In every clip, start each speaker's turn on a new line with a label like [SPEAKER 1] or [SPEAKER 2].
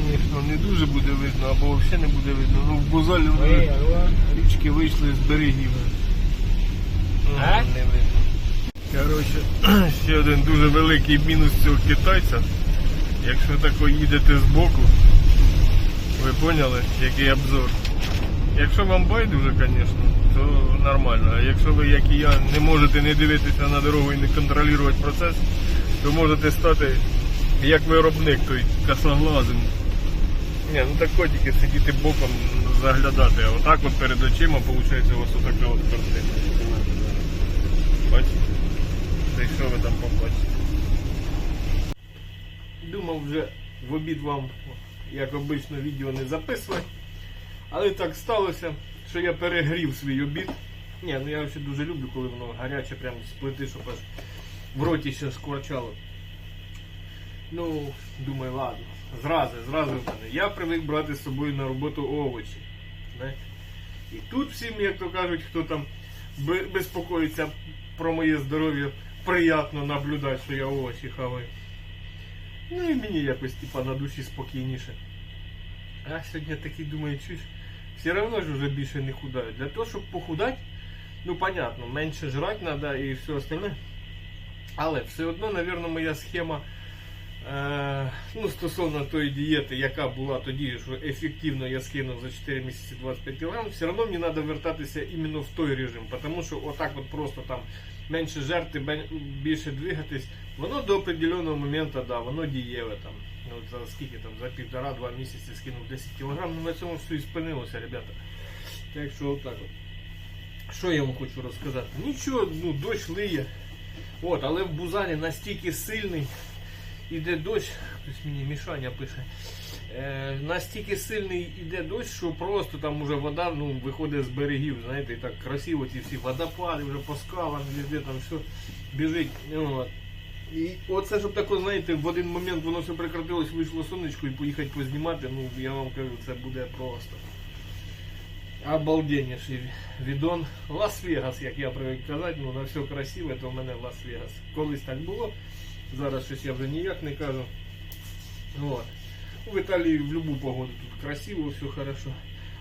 [SPEAKER 1] звісно, не дуже буде видно, або взагалі не буде видно. Ну, в Бузолі вже річки вийшли з берегів. Ну, Не видно. Коротше, ще один дуже великий мінус цього китайця. Якщо тако їдете з боку, ви поняли, який обзор. Якщо вам байдуже, звісно, то нормально. А якщо ви, як і я, не можете не дивитися на дорогу і не контролювати процес, то можете стати як виробник той косоглазим. Ні, ну так тільки сидіти боком заглядати, а отак от перед очима виходить ось така от картина. Бачите? Та й що ви там побачите? Думав вже в обід вам, як обично, відео не записувати. Але так сталося, що я перегрів свій обід. Ні, ну я взагалі дуже люблю, коли воно гаряче, прямо з плити, щоб аж в роті ще скорчало. Ну, думаю, ладно. Зразу, зразу в мене. Я привик брати з собою на роботу овочі. Знаєте? І тут всім, як то кажуть, хто там безпокоїться про моє здоров'я, приємно наблюдати, що я овочі хаваю. Ну і мені якось типа на душі спокійніше. А сьогодні такий думаю, чуєш, все одно ж вже більше не худаю. Для того, щоб похудати, ну понятно, менше жрати треба і все остальне. Але все одно, мабуть, моя схема ну, стосовно тої дієти, яка була тоді, що ефективно я скинув за 4 місяці 25 кг, все одно мені треба вертатися іменно в той режим. Тому що отак от просто там менше жерти, більше двигатись, воно до определеного моменту, да, воно дієве там. Ну, за скільки там, за півтора-два місяці скинув 10 кг, ну на цьому все і спинилося, ребята. Так що отак от. Що я вам хочу розказати? Нічого, ну дощ лиє. От, але в Бузані настільки сильний, іде дощ, хтось мені мішання пише. Е, настільки сильний іде дощ, що просто там уже вода ну, виходить з берегів, знаєте, і так красиво ці всі водопади, вже по скалам, везде там все біжить. От. І оце, щоб тако, знаєте, в один момент воно все прекратилось, вийшло сонечко і поїхати познімати, ну я вам кажу, це буде просто. Обалденніший відон. Лас-Вегас, як я привик казати, ну на все красиве, то в мене Лас-Вегас. Колись так було. Зараз щось я вже ніяк не кажу. От. В Італії в будь-яку погоду тут красиво, все хорошо.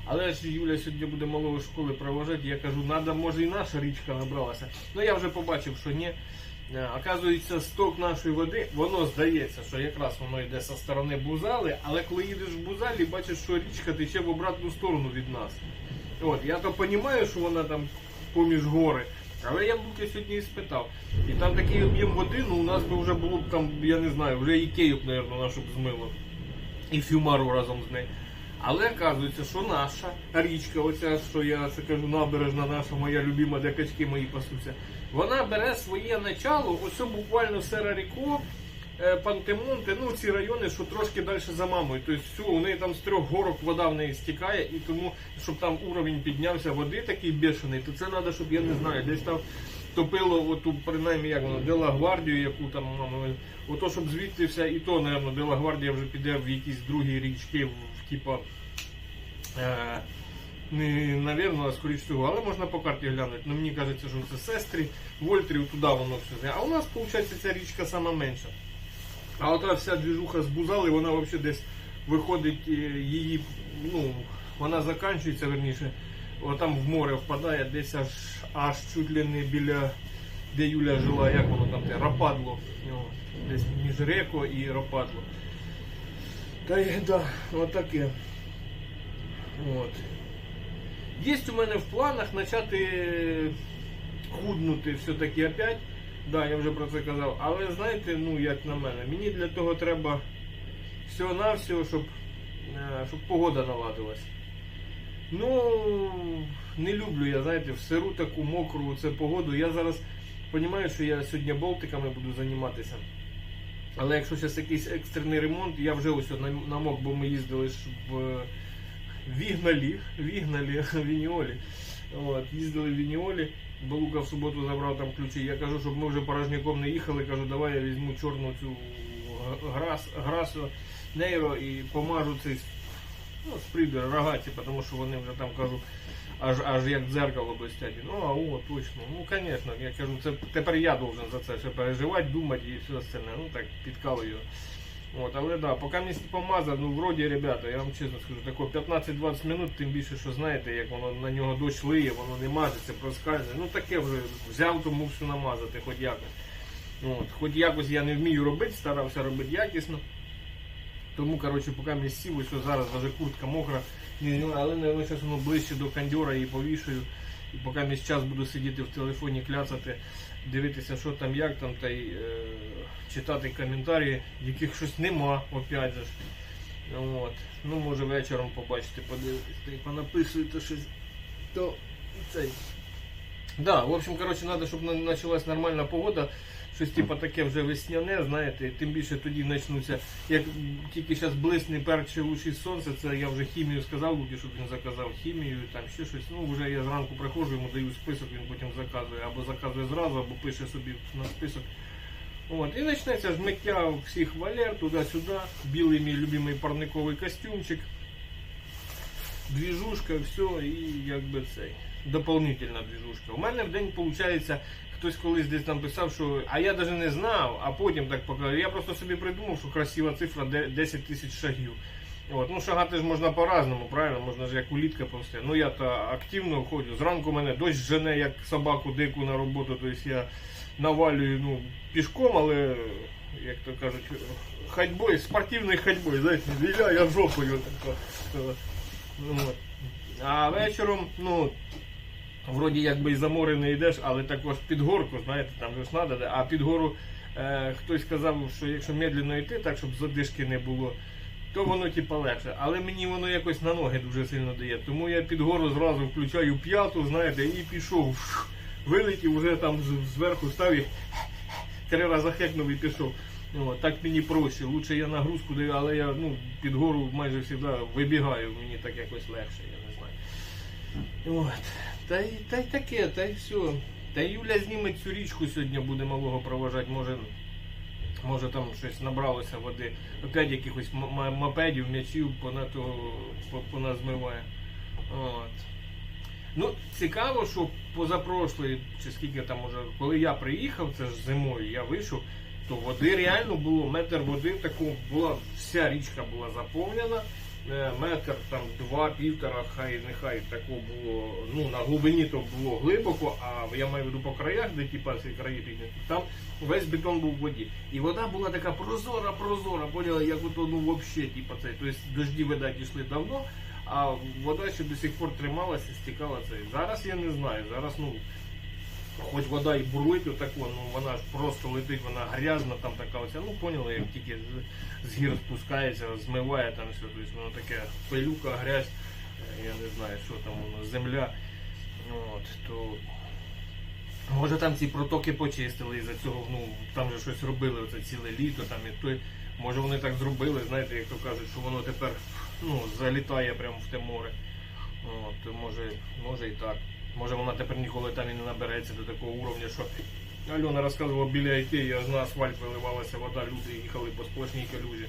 [SPEAKER 1] Але ж Юля сьогодні буде малого школи провожати, я кажу, треба, може і наша річка набралася. Ну я вже побачив, що ні. Е, Оказується, сток нашої води, воно здається, що якраз воно йде зі сторони Бузали, але коли їдеш в Бузалі, бачиш, що річка тече в обратну сторону від нас. От, я то розумію, що вона там поміж гори, але я б Луки сьогодні і спитав. І там такий об'єм води, ну у нас би вже було б там, я не знаю, вже і Київ, мабуть, нашу б змило. І Фюмару разом з нею. Але оказується, що наша річка, оця, що я це кажу, набережна наша, моя любима, де качки мої пасуться, вона бере своє начало, ось буквально Сераріко, е, Пантемонте, ну ці райони, що трошки далі за мамою. Тобто все, у неї там з трьох горок вода в неї стікає, і тому, щоб там уровень піднявся води такий бешений, то це треба, щоб я не знаю, десь там топило, оту, принаймні, як воно, Дела Гвардію, яку там, ну, ото, щоб звідти вся, і то, напевно, Дела Гвардія вже піде в якісь другі річки, в, типа. Е, не, навірно, скоріш всього, але можна по карті глянути. Ну, мені кажеться, що це сестрі, вольтрів, туди воно все. А у нас, виходить, ця річка сама менша. А ота вся двіжуха з Бузали, вона взагалі десь виходить, е, її, ну, вона закінчується, верніше, там в море впадає, десь аж, аж чуть ли не біля, де Юля жила, як воно там, те, Рападло. Десь між Реко і Рападло. Та й да, отаке. От. Є у мене в планах почати худнути все-таки опять. Да, я вже про це казав. Але знаєте, ну як на мене, мені для того треба всього-навсього, щоб, е, щоб погода наладилась. Ну, не люблю я, знаєте, в сиру таку мокру це погоду. Я зараз розумію, що я сьогодні болтиками буду займатися. Але якщо зараз якийсь екстрений ремонт, я вже ось намок, бо ми їздили ж в Вігналі, Вігналі, Вініолі. От, їздили в Вініолі, Балука в суботу забрав там ключі. Я кажу, щоб ми вже порожняком не їхали, кажу, давай я візьму чорну цю грас, грасу нейро і помажу цей ну, спридер, рогаті, тому що вони вже там кажу, аж аж як дзеркало блистять. Ну, а о, точно. Ну, звісно, я кажу, це тепер я должен за це все переживати, думати і все остальне. Ну так, підкалую. От, але да, поки місць помазав, ну вроді, ребята, я вам чесно скажу, тако 15-20 минут, тим більше, що знаєте, як воно на нього дощ лиє, воно не мажеться, проскальзує. Ну таке вже взяв, то мусив намазати, хоч якось. От, хоч якось я не вмію робити, старався робити якісно. Тому, коротше, поки мені сів, ось зараз даже куртка мокра, але не зараз воно ближче до кондьора і повішаю. І поки мій час буду сидіти в телефоні, кляцати, дивитися, що там, як там, та й е, читати коментарі, яких щось нема, опять же. ж. От. Ну, може вечором побачите, подивитися, та й понаписуєте щось. То цей. Да, в общем, короче, надо, щоб на- почалась нормальна погода. Щось типу таке вже весняне, знаєте, тим більше тоді почнуться. Як тільки зараз блисне перше лучі сонце, це я вже хімію сказав Лукі, щоб він заказав хімію, там ще щось. Ну, вже я зранку приходжу, йому даю список, він потім заказує. Або заказує зразу, або пише собі на список. От, і почнеться ж миття всіх валер туди-сюди. Білий мій любимий парниковий костюмчик двіжушка, все, і якби цей. Дополнительна двіжушка. У мене в день виходить, хтось колись десь там писав, що. А я навіть не знав, а потім так показав. Я просто собі придумав, що красива цифра 10 тисяч шагів. От, ну шагати ж можна по-разному, правильно? Можна ж як улітка повсти. Ну я то активно ходжу. Зранку мене дощ жене, як собаку дику на роботу, тобто я навалюю ну, пішком, але, як то кажуть, ходьбою, спортивною ходьбою, знаєте, віляю жопою. тако. Ну, от. А вечором, ну, вроді якби і за море не йдеш, але також під горку, знаєте, там ж треба, а під гору е, хтось сказав, що якщо медленно йти, так щоб задишки не було, то воно типа легше. Але мені воно якось на ноги дуже сильно дає. Тому я під гору зразу включаю п'яту, знаєте, і пішов. Вилетів, вже там зверху став і три рази хекнув і пішов. О, так мені проще. Лучше я нагрузку даю, але я ну, під гору майже завжди вибігаю, мені так якось легше, я не знаю. От. Та й, та й таке, та й все. Та Юля зніме цю річку сьогодні, буде малого проважати, може. Може там щось набралося води, опять якихось мопедів, м'ячів по- поназмиває. От. Ну, цікаво, що позапрошлої, чи скільки там може, коли я приїхав, це ж зимою, я вийшов, то води реально було метр води, таку була вся річка була заповнена. Е, Метр там два-півтора, хай нехай такого було. Ну на глибині то було глибоко, а я маю в виду по краях, де типа ці краї підняті, там весь бетон був в воді. І вода була така прозора, прозора, поняли, як ото ну вообще, типа це. Тобто дожді вода дійшли давно, а вода ще до сих пор трималася, стікала це. Зараз я не знаю. Зараз ну. Хоч вода і бурлить отако, ну вона ж просто летить, вона грязна, там така оця, ну поняли, як тільки з, гір спускається, змиває там все, тобто воно таке пилюка, грязь, е, я не знаю, що там воно, земля. От, то може там ці протоки почистили із-за цього, ну там же щось робили оце ціле літо, там і той. Може вони так зробили, знаєте, як то кажуть, що воно тепер ну, залітає прямо в те море. От, може, може і так. Може вона тепер ніколи там і не набереться до такого уровня, що Альона розказувала біля Ікеї, аж на асфальт виливалася вода, люди їхали по сплошній калюжі.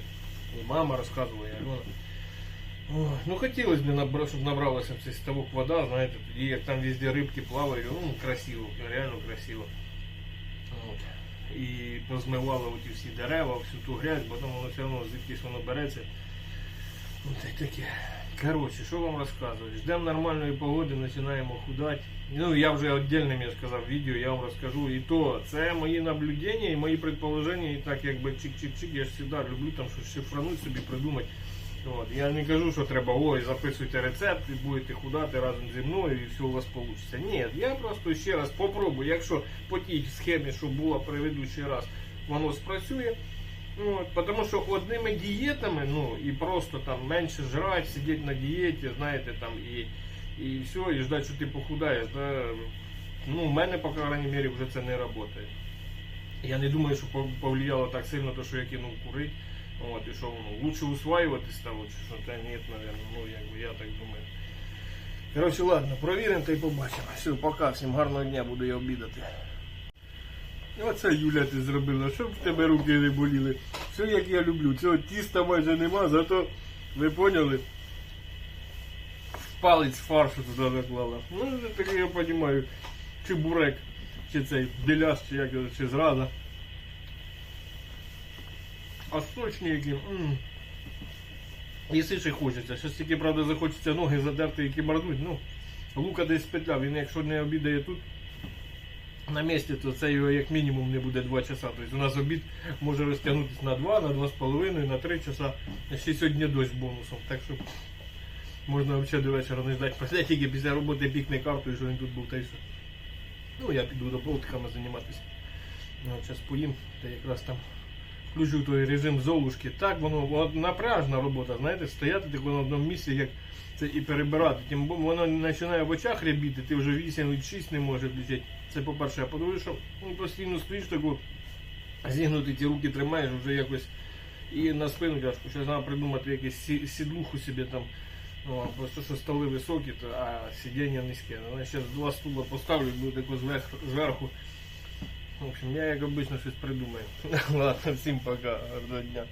[SPEAKER 1] І мама розказувала, і Альона. Ой, ну хотілося б, набра- щоб набралася цей ставок вода, знаєте, тоді як там везде рибки плавають, ну красиво, реально красиво. От. І позмивало оті всі дерева, всю ту грязь, бо там воно все одно звідкись воно береться. От і таке. Коротше, що вам розказувати? Ждемо нормальної погоди, починаємо худати. Ну, я вже віддільним, я сказав, відео, я вам розкажу. І то, це мої наблюдення і мої предположення, і так якби чик-чик-чик, я ж завжди люблю там щось шифрануть собі, придумати. От. Я не кажу, що треба, ой, записуйте рецепт і будете худати разом зі мною і все у вас вийде. Ні, я просто ще раз попробую, якщо по тій схемі, що була предыдущий раз, воно спрацює. Ну, от, тому що одними дієтами, ну і просто там менше жрати, сидіти на дієті, знаєте, там і, і все, і ждати, що ти похудаєш. Да, ну, в мене, по крайней мере, вже це не працює. Я не думаю, що повлияло так сильно, то, що я кинув курити. От, і що ну, лучше усваювати стало, чи що та ні, наверное, ну якби я так думаю. Коротше, ладно, провіримо та й побачимо. Все, пока, всім гарного дня, буду я обідати. Оце Юля ти зробила, щоб в тебе руки не боліли. Все як я люблю. Цього тіста майже нема, зато ви поняли? Палець фаршу туди заклала. Ну, це таке я розумію. Чи бурек, чи цей деляс, чи як чи зрада. а сочні які. м. Ще хочеться. Щось тільки, правда, захочеться ноги задерти, які мордуть. Ну, лука десь петля, він якщо не обідає тут на місці, то це його як мінімум не буде 2 часа. Тобто у нас обід може розтягнутися на 2, на 2,5, на 3 часа. Ще сьогодні дощ бонусом. Так що можна взагалі до вечора не ждати. Після тільки після роботи пікне карту, і що він тут був та й все. Ну, я піду до болтиками займатися. Ну, зараз поїм, та якраз там включу той режим золушки. Так воно напряжна робота, знаєте, стояти тако на одному місці, як це і перебирати. Тим бо воно починає в очах рябіти, ти вже 8 6 не можеш включити. Це по-перше, а по-друге, що ну, постійно стоїш таку, зігнути ті руки тримаєш вже якось і на спину тяжко. Ще треба придумати якусь сі- сідлуху собі там. Ну, просто що столи високі, а сидіння низьке. Ну, я зараз два стула поставлю, буде тако зверху, зверху. В общем, я як обично щось придумаю. Ладно, всім пока, гарного дня.